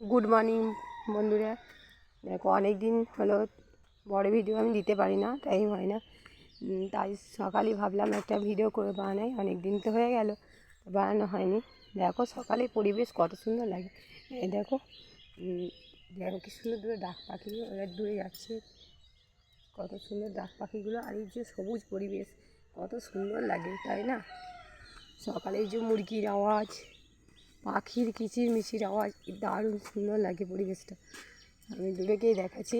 Good morning বন্ধুরা। দেখো অনেক দিন হলো বড় ভিডিও আমি দিতে পারি না টাইম হয় না। তাই সকালে ভাবলাম একটা ভিডিও করে বানাই অনেক দিন তো হয়ে গেল, বানানো হয়নি। দেখো, সকালে পরিবেশ কত সুন্দর লাগে। এই দেখো দেখো কি সুন্দর দূরে ডাক পাখি ওরা দূরে যাচ্ছে। কত সুন্দর ডাক পাখিগুলো, আর এই যে সবুজ পরিবেশ, কত সুন্দর লাগে, তাই না? সকালে যে মুরগির আওয়াজ পাখির কিচির মিচির আওয়াজ দারুণ সুন্দর লাগে পরিবেশটা। আমি দূরে গিয়ে দেখাচ্ছি।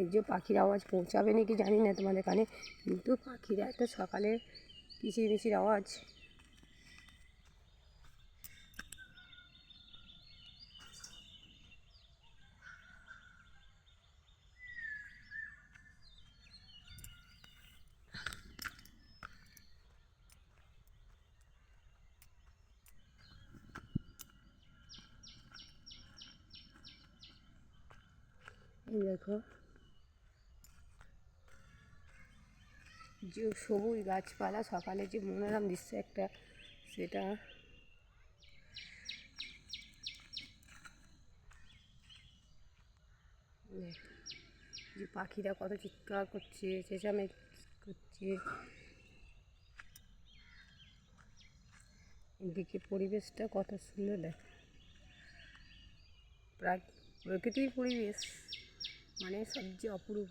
এই যে পাখির আওয়াজ পৌঁছাবে নাকি জানি না তোমাদের কানে, কিন্তু পাখিরা এত সকালে কিচির মিচির আওয়াজ। এই দেখো। যে সবুজ গাছপালা, সকালে যে মনোরম দৃশ্য একটা, সেটা। যে পাখিরা কত চিৎকার করছে চেঁচামে করছে। এদিকে পরিবেশটা কত সুন্দর দেখ। প্রাক- প্রকৃতির পরিবেশ। মানে সবচেয়ে অপরূপ।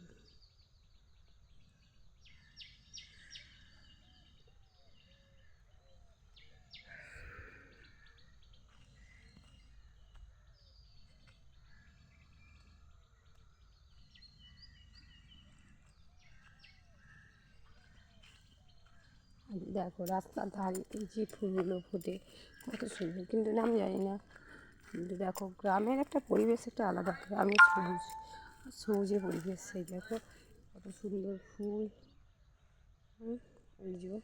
দেখো, রাস্তার ধারে যে ফুলগুলো ফোটে, কত সুন্দর। কিন্তু নাম জানি না। কিন্তু দেখো, গ্রামের একটা পরিবেশ একটা আলাদা গ্রামের সবুজ। সবুজে পরিবেশ সেই দেখো, কত সুন্দর ফুল। এই যে।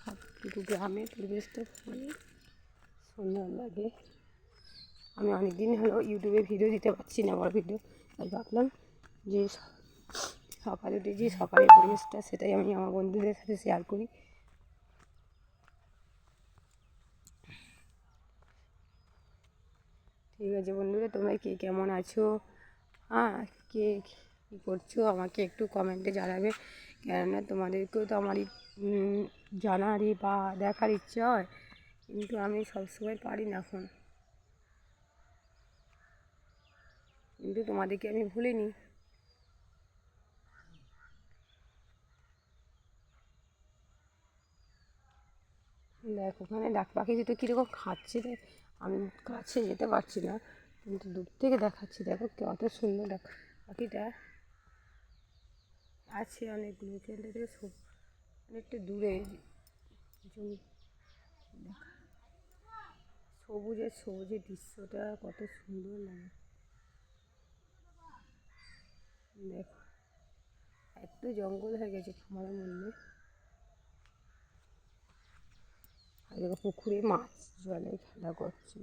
সব কিন্তু গ্রামের পরিবেশটা খুবই সুন্দর লাগে। আমি অনেক দিন হলো ইউটিউবে ভিডিও দিতে পারছি না আমার ভিডিও। তাই ভাবলাম যে সকালে উঠে যে সকালের পরিবেশটা, সেটাই আমি আমার বন্ধুদের সাথে শেয়ার করি। ঠিক আছে বন্ধুরা, তোমরা কে কেমন আছো? হ্যাঁ কে কী করছ? আমাকে একটু কমেন্টে জানাবে। কেননা তোমাদেরকেও তো আমারই জানারই বা দেখার ইচ্ছে হয়। কিন্তু আমি সবসময় পারি না এখন কিন্তু তোমাদেরকে আমি ভুলিনি। দেখ, ওখানে ডাক পাখি দুটো কীরকম খাচ্ছে আমি কাছে যেতে পারছি না, কিন্তু দূর থেকে দেখাচ্ছি, দেখো কত সুন্দর ডাক পাখিটা আছে অনেকগুলো এখানটা থেকে সব অনেকটা দূরে জমি। দেখ, সবুজের সবুজের দৃশ্যটা কত সুন্দর লাগে। দেখো, এত জঙ্গল হয়ে গেছে খামারের মধ্যে। আর পুকুরে মাছ জলে খেলা করছে।